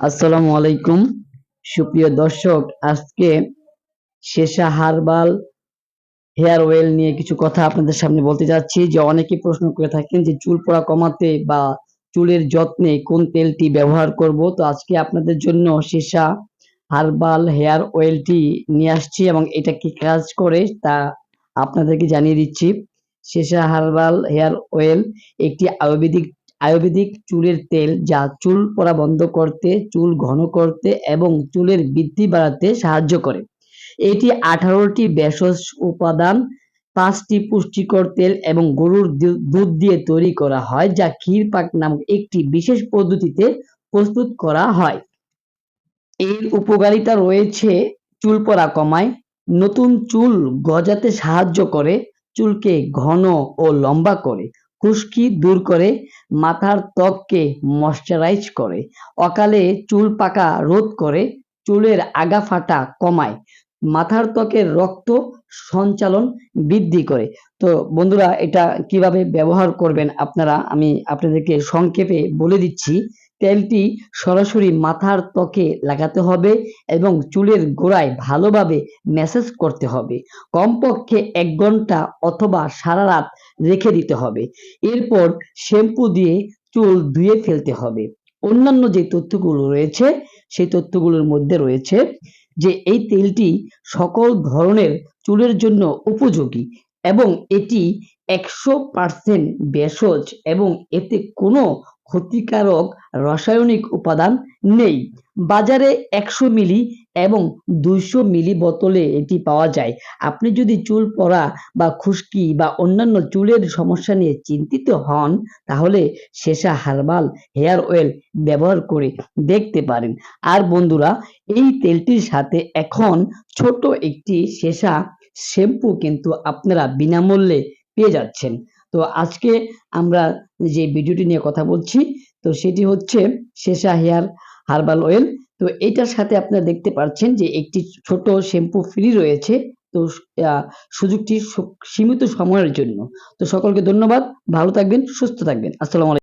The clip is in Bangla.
আসসালামু আলাইকুম। সুপ্রিয় দর্শক, আজকে শেষা হারবাল হেয়ার অয়েল নিয়ে কিছু কথা আপনাদের সামনে বলতে যাচ্ছি, যে অনেকে প্রশ্ন করে থাকেন যে চুল পড়া কমাতে বা চুলের যত্নে কোন তেলটি ব্যবহার করব। তো আজকে আপনাদের জন্য শেষা হারবাল হেয়ার অয়েলটি নিয়ে আসছি এবং এটা কি কাজ করে তা আপনাদেরকে জানিয়ে দিচ্ছি। শেষা হারবাল হেয়ার অয়েল একটি আয়ুর্বেদিক আয়ুর্বেদিক চুলের তেল যা চুল পড়া বন্ধ করতে, চুল ঘন করতে এবং চুলের বৃদ্ধি বাড়াতে সাহায্য করে। এটি আঠারোটি ভেষজ উপাদান, পাঁচটি পুষ্টিকর তেল এবং গরুর দুধ দিয়ে তৈরি করা হয়, যা ক্ষীর পাক নামক একটি বিশেষ পদ্ধতিতে প্রস্তুত করা হয়। এর উপকারিতা রয়েছে চুল পড়া কমায়, নতুন চুল গজাতে সাহায্য করে, চুলকে ঘন ও লম্বা করে। খুশকি দূর করে, মাথার ত্বককে ময়শ্চারাইজ করে, অকালে চুল পাকা রোধ করে, চুলের আগা ফাটা কমায়, মাথার ত্বকের রক্ত সঞ্চালন বৃদ্ধি করে। তো বন্ধুরা, এটা কীভাবে ব্যবহার করবেন আপনারা, আমি আপনাদেরকে সংক্ষেপে বলে দিচ্ছি। তেলটি সরাসরি মাথার ত্বকে লাগাতে হবে এবং চুলের গোড়ায় ভালোভাবে ম্যাসেজ করতে হবে। কমপক্ষে এক ঘণ্টা অথবা সারা রাত রেখে দিতে হবে। এরপর শ্যাম্পু দিয়ে চুল ধুয়ে ফেলতে হবে। অন্যান্য যে তথ্যগুলো রয়েছে, সেই তথ্যগুলোর মধ্যে রয়েছে যে এই তেলটি সকল ধরনের চুলের জন্য উপযোগী এবং এটি একশো পার্সেন্ট ভেষজ এবং এতে কোনো ক্ষতিকারক রাসায়নিক উপাদান নেই। বাজারে একশো মিলি এবং দুইশো মিলি বোতলে এটি পাওয়া যায়। আপনি যদি চুল পড়া বা খুশকি বা অন্যান্য চুলের সমস্যা নিয়ে চিন্তিত হন, তাহলে শেষা হার্বাল হেয়ার অয়েল ব্যবহার করে দেখতে পারেন। আর বন্ধুরা, এই তেলটির সাথে এখন ছোট একটি শেষা শ্যাম্পু কিন্তু আপনারা বিনামূল্যে পেয়ে যাচ্ছেন। তো আজকে আমরা যে ভিডিওটি নিয়ে কথা বলছি, তো সেটি হচ্ছে শেষা হেয়ার হার্বাল অয়েল তো এটার সাথে আপনারা দেখতে পাচ্ছেন যে একটি ছোট শ্যাম্পু ফ্রি রয়েছে, তো সুযোগটি সীমিত সময়ের জন্য। তো সকলকে ধন্যবাদ, ভালো থাকবেন, সুস্থ থাকবেন। আসসালামু আলাইকুম।